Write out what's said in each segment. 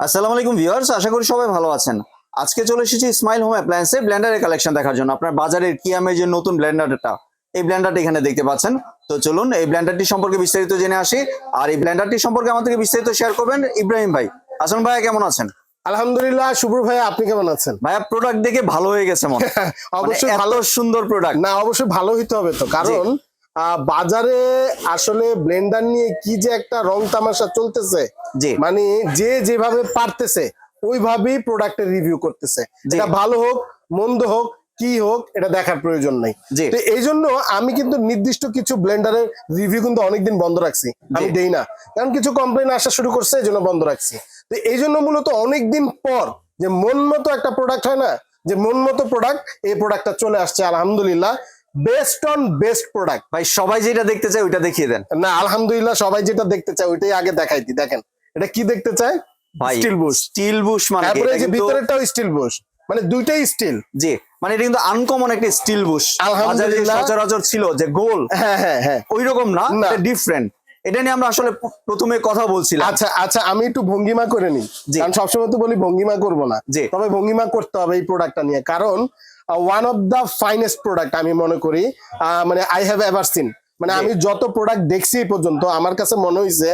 আসসালামু আলাইকুম ভিউয়ার্স আশা করি সবাই ভালো আছেন। আজকে চলে এসেছি স্মাইল হোম অ্যাপ্লায়েন্সে ব্লেন্ডারের কালেকশন দেখার জন্য। আপনার বাজারের কিয়ামের যে নতুন ব্লেন্ডারটা এই ব্লেন্ডারটি এখানে দেখতে পাচ্ছেন। তো চলুন এই ব্লেন্ডারটি সম্পর্কে বিস্তারিত জেনে আসি। আর এই ব্লেন্ডারটি সম্পর্কে আমাদেরকে বিস্তারিত শেয়ার করবেন ইব্রাহিম ভাই। আসন ভাইয়া কেমন আছেন? আলহামদুলিল্লাহ শুভ্র ভাই আপনি কেমন আছেন? ভাইয়া প্রোডাক্ট দেখে ভালো হয়ে গেছে মনে হয়। অবশ্যই মানে ভালো সুন্দর প্রোডাক্ট না অবশ্যই ভালো হইতে হবে তো। কারণ বাজারে আসলে ব্লেন্ডার নিয়ে কি যে একটা রং তামাশা চলতেছে মানে যে যেভাবে পারতেছে ওইভাবেই প্রোডাক্টের রিভিউ করতেছে। এটা ভালো হোক মন্দ হোক কি হোক এটা দেখার প্রয়োজন নাই। তো এই জন্য আমি কিন্তু নির্দিষ্ট কিছু ব্লেন্ডারের রিভিউ কিন্তু অনেকদিন বন্ধ রাখছি। আমি দেই না। কারণ কিছু কমপ্লেন আসা শুরু করছে এই জন্য বন্ধ রাখছি। তো এই জন্য মূলত অনেকদিন পর যে মন মতো একটা প্রোডাক্ট হয় না যে মন মতো প্রোডাক্ট এই প্রোডাক্টটা চলে আসছে আলহামদুলিল্লাহ। বেস্ট অন বেস্ট প্রোডাক্ট ভাই সবাই যেটা দেখতে চায় ওইটা দেখিয়ে দেন। না আলহামদুলিল্লাহ সবাই যেটা দেখতে চায় ওইটাই আগে দেখাই দি দেখেন। এটা কি দেখতে চায়? ভাই স্টিল বুশ স্টিল বুশ মানে তারপরে এটা যে ভিতরেরটাও স্টিল বুশ মানে দুইটাই স্টিল জি মানে এটা কিন্তু আনকমন একটা স্টিল বুশ আলহামদুলিল্লাহ। সচরাচর ছিল যে গোল। হ্যাঁ হ্যাঁ হ্যাঁ। ওই রকম না। না। ডিফারেন্ট এটা নিয়ে আমরা আসলে প্রথমে কথা বলছিলাম। আচ্ছা আচ্ছা আমি একটু ভঙ্গিমা করে নিই। কারণ সবসময় তো বলি ভঙ্গিমা করব না। তবে ভঙ্গিমা করতে হবে এই প্রোডাক্টটা নিয়ে। কারণ one of the finest product আমি মনে করি। মানে আই হ্যাভ এভার সিন মানে আমি যত প্রোডাক্ট দেখছি এই পর্যন্ত আমার কাছে মনে হয়েছে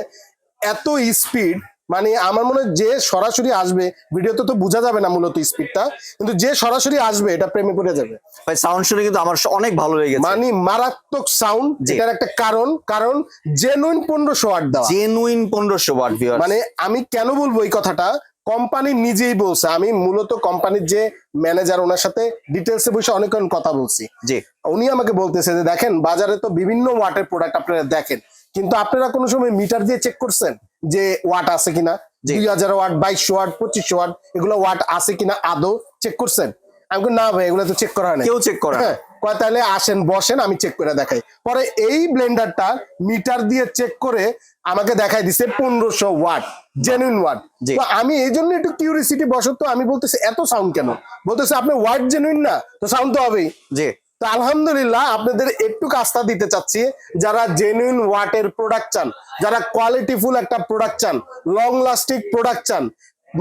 এত স্পিড মানে আমার মনে যে সরাসরি আসবে ভিডিওতে তো বোঝা যাবে না মূলত স্পিডটা কিন্তু যে সরাসরি আসবে এটা প্রেমে পড়ে যাবে। ভাই সাউন্ড শুনে কিন্তু আমার অনেক ভালো লেগেছে। মানে মারাত্মক সাউন্ড যেটার একটা কারণ কারণ জেনুইন পনেরোশো ওয়াট দেওয়া। জেনুইন পনেরোশো ওয়াট ভিউয়ার মানে আমি কেন বলব এই কথাটা? কোম্পানি নিজেই বলছে। আমি মূলত কোম্পানির যে ম্যানেজার ওনার সাথে ডিটেলসে বসে অনেকক্ষণ কথা বলছি। জি। উনি আমাকে বলতেছে যে দেখেন বাজারে তো বিভিন্ন ওয়াটের প্রোডাক্ট আপনারা দেখেন কিন্তু আপনারা কোনো সময় মিটার দিয়ে চেক করছেন যে ওয়াট আছে কিনা। দুই হাজার ওয়াট বাইশশো ওয়াট পঁচিশশো ওয়াট এগুলো ওয়াট আছে কিনা? আদৌ চেক করছেন? আমি না ভাই এগুলো তো চেক করা হয় না কেউ চেক করে হ্যাঁ। কয় তাহলে আসেন বসেন আমি চেক করে দেখাই। পরে এই ব্লেন্ডারটা মিটার দিয়ে চেক করে আমাকে দেখাই দিছে পনেরোশো ওয়াট জেনুইন ওয়াট তো আমি এই জন্য একটু কিউরিসিটি বসত আমি বলতেছি এত সাউন্ড কেন? বলতেছে আপনি ওয়াট জেনুইন না তো সাউন্ড তো হবেই। জি। তো আলহামদুলিল্লাহ আপনাদের একটু কাজটা দিতে চাচ্ছি যারা জেনুইন ওয়াটের প্রোডাক্ট চান যারা কোয়ালিটিফুল একটা প্রোডাক্ট চান লং লাস্টিং প্রোডাক্ট চান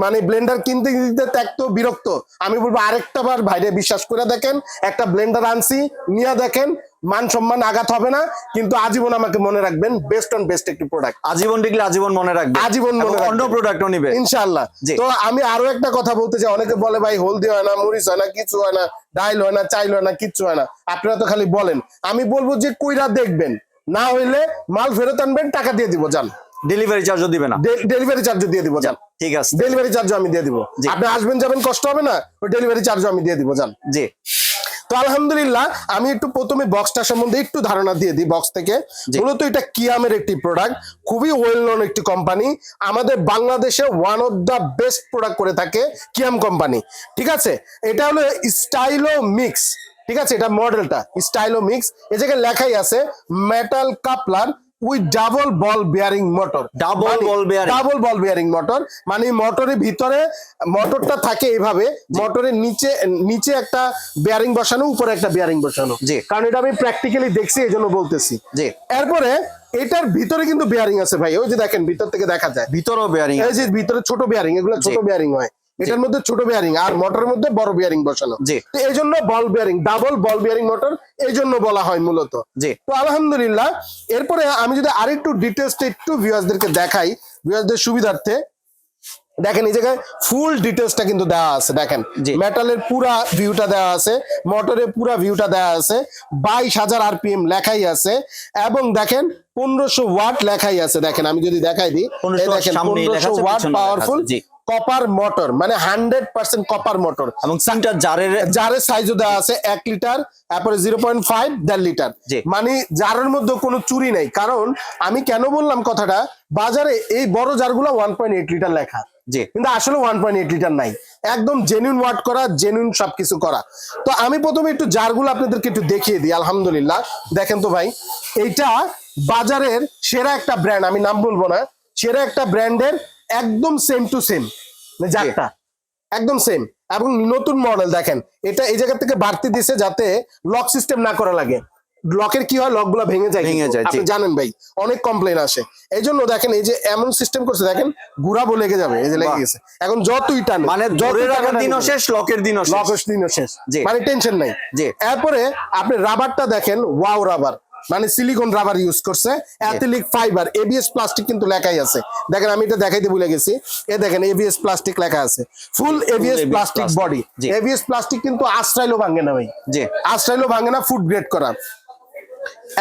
মানে ব্লেন্ডার কিনতে কিনতে ত্যাক্ত বিরক্ত। আমি বলব আরেকটা বার ভাইরে বিশ্বাস করে দেখেন একটা ব্লেন্ডার আনছি নিয়ে দেখেন মান সম্মান আঘাত হবে না কিন্তু আজীবন আমাকে মনে রাখবেন বেস্ট অন বেস্ট একটি প্রোডাক্ট আজীবন দেখলে আজীবন মনে রাখবে আজীবন মনে অন্য প্রোডাক্টও নিবে ইনশাআল্লাহ। তো আমি আরও একটা কথা বলতে চাই অনেকে বলে ভাই হলদি হয় না মরিচ হয় না কিছু হয় না ডাইল হয় না চাইল হয় না কিচ্ছু হয় না। আপনারা তো খালি বলেন। আমি বলব যে কইরা দেখবেন না হইলে মাল ফেরত আনবেন টাকা দিয়ে দিব যান। ডেলিভারি চার্জও দিবে না। ডেলিভারি চার্জ দিয়ে দিব যান। ঠিক আছে। ডেলিভারি চার্জ আমি দিয়ে দিব। আপনি আসবেন যাবেন কষ্ট হবে না ওই ডেলিভারি চার্জ আমি দিয়ে দিব যান। জি। তো আলহামদুলিল্লাহ আমি একটু প্রথমে বক্সটা সম্বন্ধে একটু ধারণা দিয়ে দিই বক্স থেকে। মূলত এটা কিয়ামের একটি প্রোডাক্ট খুবই ওয়েল নোন একটি কোম্পানি আমাদের বাংলাদেশে one of the best product করে থাকে কিয়াম কোম্পানি ঠিক আছে? এটা হলো স্টাইলো মিক্স ঠিক আছে? এটা মডেলটা স্টাইলো মিক্স এ জায়গায় লেখাই আছে metal coupler with double ball bearing motor. Double ball bearing। Double ball bearing motor মানে মোটরের ভিতরে মোটরটা থাকে এইভাবে মোটরের নিচে নিচে একটা বিয়ারিং বসানো উপরে একটা বিয়ারিং বসানো। জি। কারণ এটা আমি প্র্যাকটিক্যালি দেখছি এই জন্য বলতেছি। জি। এরপরে এটার ভিতরে কিন্তু বিয়ারিং আছে ভাই ওই যে দেখেন ভিতর থেকে দেখা যায়। ভিতরও বেয়ারিং এই যে ভিতরে ছোট বিয়ারিং এগুলো ছোট। বিয়ারিং হয়। এটার মধ্যে ছোট বিয়ারিং আর মোটরের মধ্যে বড় বিয়ারিং বসানো জি। তো এই জন্য ball bearing double ball bearing motor এই জন্য বলা হয় মূলত জি তো আলহামদুলিল্লাহ এরপরে আমি যদি আরেকটু ডিটেলস একটু ভিউয়ার্সদেরকে দেখাই ভিউয়ার্সদের সুবিধার্থে দেখেন এই জায়গায় ফুল ডিটেলসটা কিন্তু দেওয়া আছে দেখেন। মেটালের পুরা ভিউটা দেওয়া আছে মোটরের পুরা ভিউটা দেওয়া আছে বাইশ হাজার আরপিএম লেখাই আছে এবং দেখেন পনেরোশো ওয়াট লেখাই আছে দেখেন আমি যদি দেখাই দিই 1500 দেখেন পনেরোশো ওয়াট পাওয়ারফুল। কপার মোটর মানে হান্ড্রেড পার্সেন্ট কপার মোটর এবং তিনটা জারের জারের সাইজও দেওয়া আছে এক লিটার তারপরে জিরো পয়েন্ট ফাইভ দেড় লিটার। মানে জারের মধ্যে কোনো চুরি নাই কারণ আমি কেন বললাম কথাটা? বাজারে এই বড় জারগুলো ওয়ান পয়েন্ট এইট লিটার লেখা। জি। কিন্তু আসলে ওয়ান পয়েন্ট এইট লিটার নাই। একদম জেনুইন ওয়াট করা জেনুইন সবকিছু করা। তো আমি প্রথমে একটু জারগুলো আপনাদেরকে একটু দেখিয়ে দিই আলহামদুলিল্লাহ। দেখেন তো ভাই এইটা বাজারের সেরা একটা ব্র্যান্ড আমি নাম বলব না সেরা একটা ব্র্যান্ডের একদম সেম টু সেম জারটা একদম সেম এবং নতুন মডেল দেখেন এটা এই জায়গা থেকে বাড়তি দিছে যাতে লক সিস্টেম না করা লাগে। লকের কি হয়? লকগুলা ভেঙে যায় ভেঙে যায়। আপনি জানেন ভাই অনেক কমপ্লেন আসে। এই জন্য দেখেন এই যে এমন সিস্টেম করছে দেখেন ঘুরাবো লেগে যাবে এই যে লেগে গেছে। এখন যতই টান মানে ধরে রাখার দিনও শেষ লকের দিনও শেষ। লকের দিনও শেষ। মানে টেনশন নাই। জি। এরপরে আপনি রাবারটা দেখেন ওয়াও রাবার মানে সিলিকন রাবার ইউজ করছে অ্যাথলিক ফাইবার এবিএস প্লাস্টিক কিন্তু লেখাই আছে। দেখেন আমি এটা দেখাইতে ভুলে গেছি। এ দেখেন এবিএস প্লাস্টিক লেখা আছে। Full ABS plastic body. ABS plastic কিন্তু আশ্রাইলো ভাঙে না ভাই। জি। আশ্রাইলো ভাঙে না ফুড গ্রেড করা।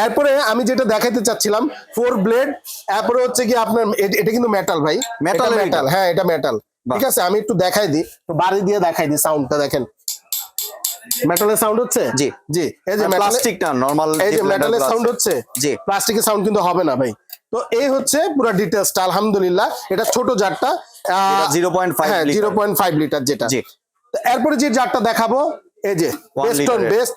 এরপরে আমি যেটা দেখাইতে চাচ্ছিলাম ফোর ব্লেড এরপরে হচ্ছে কি আপনার এটা কিন্তু মেটাল ভাই। মেটাল মেটাল হ্যাঁ এটা মেটাল ঠিক আছে আমি একটু দেখাই দিই বাড়ি দিয়ে দেখাই দিই সাউন্ডটা দেখেন। মেটালের সাউন্ড হচ্ছে? জি। জি। এই যে প্লাস্টিক না নরমাল এই যে মেটালের সাউন্ড হচ্ছে? জি। প্লাস্টিকের সাউন্ড কিন্তু হবে না ভাই। তো এই হচ্ছে পুরো ডিটেলসটা আলহামদুলিল্লাহ। এটা ছোট জারটা জিরো পয়েন্ট ফাইভ হ্যাঁ জিরো পয়েন্ট ফাইভ লিটার যেটা। জি। তো এরপরে যে জারটা দেখাবো এই যে বেস্ট অন বেস্ট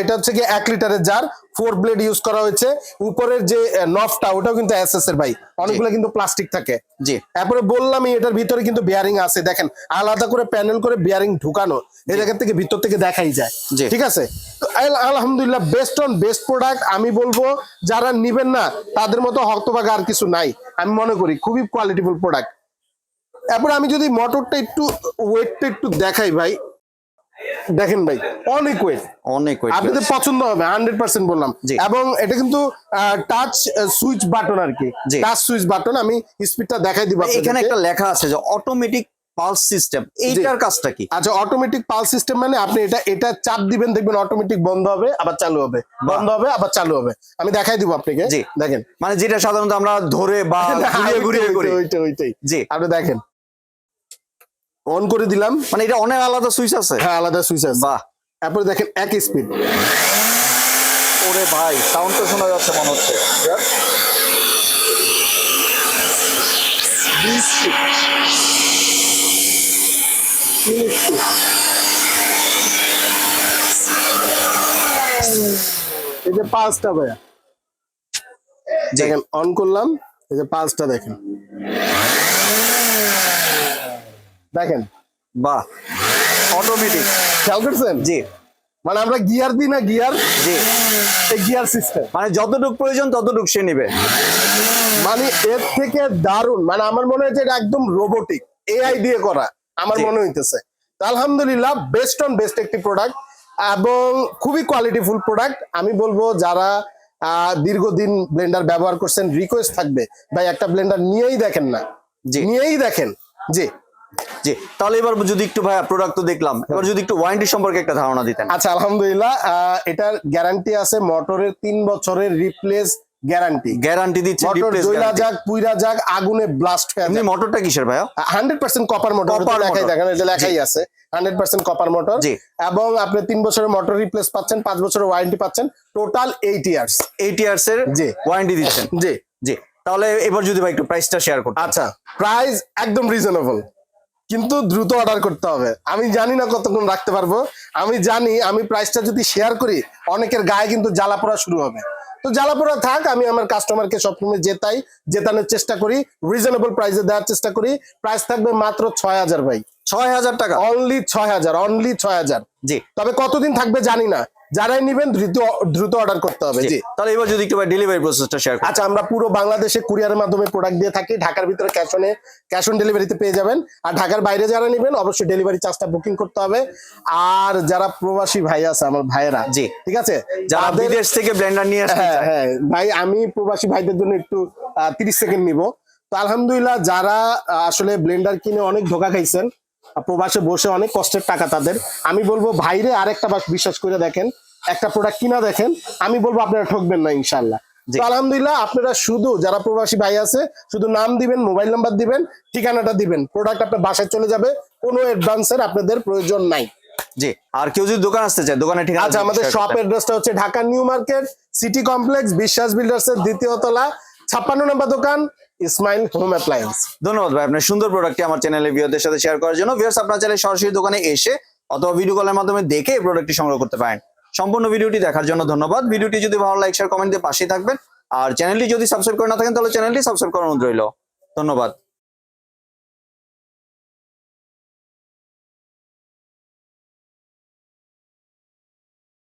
এটা হচ্ছে কি এক লিটারের জার ফোর ব্লেড ইউজ করা হয়েছে। উপরের যে নফটা ওটাও কিন্তু এসএস এর ভাই। অনেকগুলো কিন্তু প্লাস্টিক থাকে। জি। তারপরে বললামই এটার ভিতরে কিন্তু বিয়ারিং আছে। দেখেন আলাদা করে প্যানেল করে বিয়ারিং ঢুকানো এই জায়গা থেকে ভিতর থেকে দেখাই যায়। ঠিক আছে? আলহামদুলিল্লাহ বেস্ট অন বেস্ট প্রোডাক্ট আমি বলব যারা নিবেন না তাদের মতো হতভাগা আর কিছু নাই। আমি মনে করি খুবই কোয়ালিটিফুল প্রোডাক্ট এরপর আমি যদি মোটরটা একটু ওয়েটটা একটু দেখাই ভাই। দেখেন ভাই অনেক ওয়েট অনেক weight আপনাদের পছন্দ হবে হান্ড্রেড পার্সেন্ট বললাম। এবং এটা কিন্তু টাচ সুইচ বাটন আর কি। টাচ সুইচ বাটন আমি স্পিডটা দেখাই দিব এখানে একটা লেখা আছে যে অটোমেটিক পালস সিস্টেম এইটার কাজটা কি? আচ্ছা অটোমেটিক পাল সিস্টেম মানে আপনি এটা এটা চাপ দিবেন দেখবেন অটোমেটিক বন্ধ হবে আবার চালু হবে। বন্ধ হবে আবার চালু হবে। আমি দেখাই দিব আপনাকে। জি। দেখেন। মানে যেটা সাধারণত আমরা ধরে বা ঘুরিয়ে ঘুরিয়ে করি। ওইটাই ওইটাই। জি। আপনি দেখেন। অন করে দিলাম। মানে এটা অনেক আলাদা সুইচ আছে? হ্যাঁ আলাদা সুইচ আছে। বাহ। তারপরে দেখেন এক স্পিড ওরে ভাই সাউন্ড তো শোনা যাচ্ছে মনে হচ্ছে। এই যে পাঁচটা ভাইয়া। দেখেন অন করলাম এই যে পাঁচটা দেখেন। দেখেন। বাহ। অটোমেটিক খেয়াল করছেন? জি। মানে আমরা গিয়ার দিই না গিয়ার জি। এই গিয়ার সিস্টেম মানে যতটুক প্রয়োজন ততটুক সে নিবে। মানে এর থেকে দারুণ। মানে আমার মনে হচ্ছে এটা একদম রোবোটিক এআই দিয়ে করা আমার মনে হইতেছে। তো আলহামদুলিল্লাহ বেস্ট অন বেস্ট একটি প্রোডাক্ট এবং খুবই কোয়ালিটিফুল প্রোডাক্ট আমি বলব যারা আহ, দীর্ঘদিন ব্লেন্ডার ব্যবহার করছেন রিকোয়েস্ট থাকবে। ভাই একটা ব্লেন্ডার নিয়েই দেখেন না। জি। নিয়েই দেখেন। জি। জি তাহলে এবার যদি একটু ভাই প্রোডাক্ট তো দেখলাম এবার যদি একটু ওয়ারেন্টি সম্পর্কে একটা ধারণা দিতেন। আচ্ছা আলহামদুলিল্লাহ এটার গ্যারান্টি আছে মোটরের তিন বছরের রিপ্লেস গ্যারান্টি গ্যারান্টি দিচ্ছে মোটর replace যাক পুইরা যাক আগুনে ব্লাস্ট হয়ে এমনি মোটরটা কিসের ভাইয়া? হান্ড্রেড পার্সেন্ট কপার মোটর লেখাই motor। দেখেন এটা লেখাই আছে হান্ড্রেড পার্সেন্ট কপার মোটর জি। এবং আপনি তিন বছরের মোটর রিপ্লেস পাচ্ছেন পাঁচ বছরের ওয়ারেন্টি পাচ্ছেন total eight years eight years এর। ওয়ারেন্টি দিচ্ছেন। জি। জি। তাহলে এবার যদি ভাই একটু প্রাইসটা শেয়ার করতে। আচ্ছা প্রাইস একদম রিজনেবল কিন্তু দ্রুত অর্ডার করতে হবে। আমি জানি না কতক্ষণ রাখতে পারব। আমি জানি আমি প্রাইসটা যদি শেয়ার করি অনেকের গায়ে কিন্তু জ্বালা পোড়া শুরু হবে। তো জ্বালা পোড়া থাক আমি আমার কাস্টমারকে সবসময় জেতাই জেতানোর চেষ্টা করি রিজনেবল প্রাইসে দেওয়ার চেষ্টা করি। প্রাইস থাকবে মাত্র ছয় হাজার ভাই। ছয় হাজার টাকা? অনলি ছয় হাজার অনলি ছয় হাজার। জি। তবে কতদিন থাকবে জানি না। যারাই নিবেন দ্রুত দ্রুত অর্ডার করতে হবে জি। তাহলে এবার যদি একটু ডেলিভারি প্রসেসটা শেয়ার আচ্ছা আমরা পুরো বাংলাদেশে কুরিয়ারের মাধ্যমে প্রোডাক্ট দিয়ে থাকি। ঢাকার ভিতরে ক্যাশ অনে ক্যাশ অন ডেলিভারিতে পেয়ে যাবেন। আর ঢাকার বাইরে যারা নেবেন অবশ্যই ডেলিভারি চার্জটা বুকিং করতে হবে। আর যারা প্রবাসী ভাই আছে আমার ভাইয়েরা জি। ঠিক আছে? যারা বিদেশ থেকে ব্লেন্ডার নিয়ে আসতে হ্যাঁ হ্যাঁ ভাই আমি প্রবাসী ভাইদের জন্য একটু তিরিশ সেকেন্ড নিব। তো আলহামদুলিল্লাহ যারা আসলে ব্লেন্ডার কিনে অনেক ধোকা খাইছেন প্রবাসে বসে অনেক কষ্টের টাকা তাদের। আমি বলব ভাইরে আরেকটা বাস বিশ্বাস করে দেখেন একটা প্রোডাক্ট কিনা দেখেন আমি বলব আপনারা ঠকবেন না ইনশাল্লাহ। আলহামদুলিল্লাহ আপনারা শুধু যারা প্রবাসী ভাই আছে শুধু নাম দিবেন মোবাইল নাম্বার দিবেন ঠিকানাটা দিবেন প্রোডাক্ট আপনার বাসায় চলে যাবে কোনো অ্যাডভান্সের আপনাদের প্রয়োজন নাই। জি আর কেউ যদি দোকান আসতে চায় দোকানে ঠিক আচ্ছা আমাদের শপ অ্যাড্রেসটা হচ্ছে Dhaka new market city complex Biswas builders এর দ্বিতীয় তলা ছাপ্পান্ন নম্বর দোকান ইসমাইল হোম অ্যাপ্লায়েন্স ধন্যবাদ ভাই, আপনার সুন্দর প্রোডাক্টটি আমার চ্যানেলে ভিউয়ারদের সাথে শেয়ার করার জন্য। ভিউয়ার্স আপনার চ্যানেলে সরাসরি দোকানে এসে অথবা ভিডিও কলের মাধ্যমে দেখে এই প্রোডাক্টটি সংগ্রহ করতে পারেন। সম্পূর্ণ ভিডিওটি দেখার জন্য ধন্যবাদ। ভিডিওটি যদি ভালো লাইক শেয়ার কমেন্ট দিয়ে পাশেই থাকবেন। আর চ্যানেলটি যদি সাবস্ক্রাইব করে না থাকেন, তাহলে চ্যানেলটি সাবস্ক্রাইব করার অনুরোধ রইল। ধন্যবাদ।